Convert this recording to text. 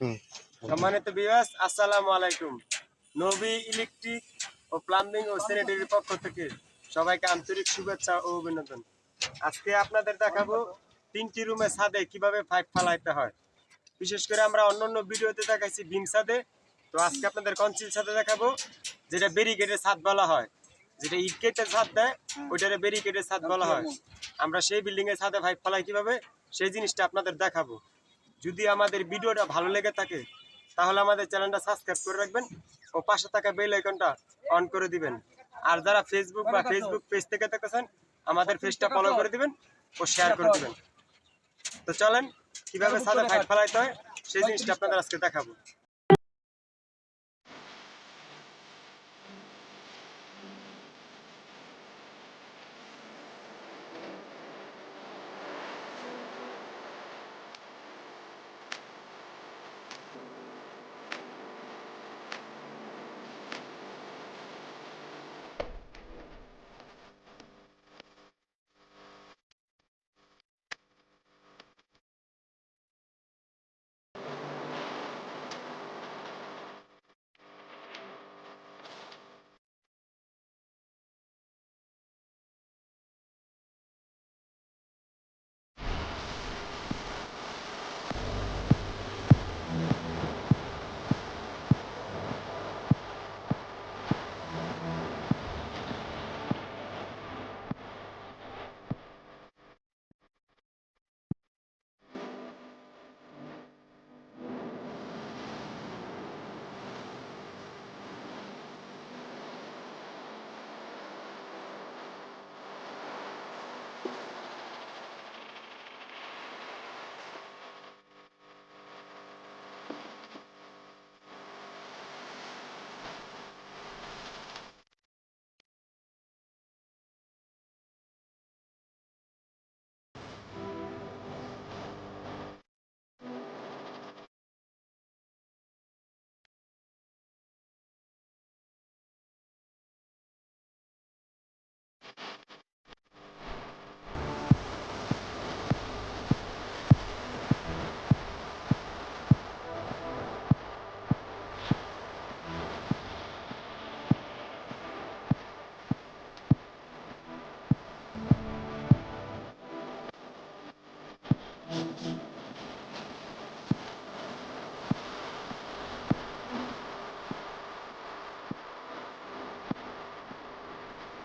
সম্মানিত বিবাস আসসালামু আলাইকুম। নবী ইলেকট্রিক ও প্লাম্বিং ও স্যানিটারির পক্ষ থেকে সবাইকে আন্তরিক শুভেচ্ছা ও অভিনন্দন। আজকে আপনাদের দেখাবো তিনটি রুমে ছাদে কীভাবে পাইপ ফালাইতে হয়। বিশেষ করে আমরা অন্যান্য ভিডিওতে দেখাইছি বিম ছাদে। তো আজকে আপনাদের কনসিল ছাদে দেখাবো, যেটা ব্যারিকেডের ছাদ বলা হয়। যেটা ইট কেটের ছাদ দেয়, ওইটারে ব্যারিকেডের ছাদ বলা হয়। আমরা সেই বিল্ডিং এর ছাদে পাইপ ফালাই কীভাবে, সেই জিনিসটা আপনাদের দেখাবো। যদি আমাদের ভিডিওটা ভালো লেগে থাকে, তাহলে আমাদের চ্যানেলটা সাবস্ক্রাইব করে রাখবেন ও পাশে থাকা বেল আইকনটা অন করে দিবেন। আর যারা ফেসবুক বা ফেসবুক পেজ থেকে দেখেছেন আমাদের পেজটা ফলো করে দিবেন ও শেয়ার করে দিবেন। তো চলেন, কীভাবে সাদা ফাইট ফেলাইতে হয়, সেই জিনিসটা আপনাদের আজকে দেখাবো।